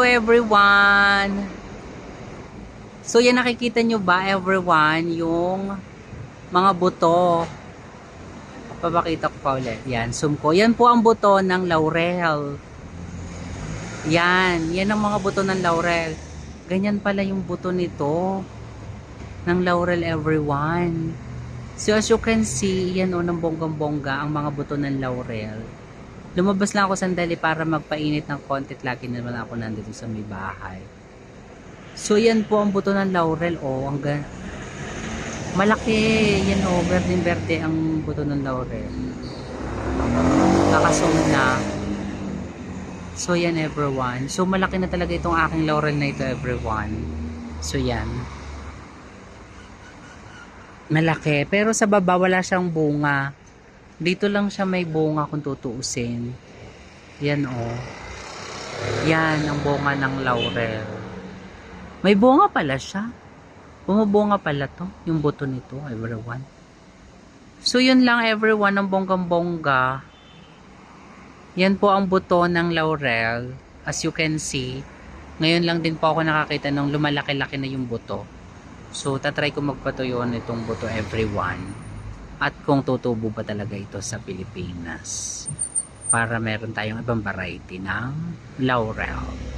ito everyone. So yan nakikita nyo ba everyone yung mga buto. Papakita ko pa ulit. Yan, zoom ko. Yan po ang buto ng laurel. Yan, yan ang mga buto ng laurel. Ganyan pala yung buto nito ng laurel everyone. So as you can see, yan o ng bonggang-bongga ang mga buto ng laurel. Lumabas lang ako sandali para magpainit ng konti at lagi naman ako nandito sa may bahay. So yan po ang buto ng laurel o ang ga- malaki yan o berdeng berde ang buto ng laurel. Nakasum na. So yan everyone. So malaki na talaga itong aking laurel na ito everyone. So yan. Malaki. Pero sa baba wala siyang bunga. Dito lang siya may bunga kung tutuusin. Yan o. Yan ang bunga ng laurel. May bunga pala siya. Bumubunga pala to. Yung buto nito everyone. So yun lang everyone ang bonggang-bongga. Yan po ang buto ng laurel. As you can see, ngayon lang din po ako nakakita ng lumalaki-laki na yung buto. So, tatry ko magpatuyo nitong buto everyone. At kung tutubo ba talaga ito sa Pilipinas. Para meron tayong ibang variety ng laurel.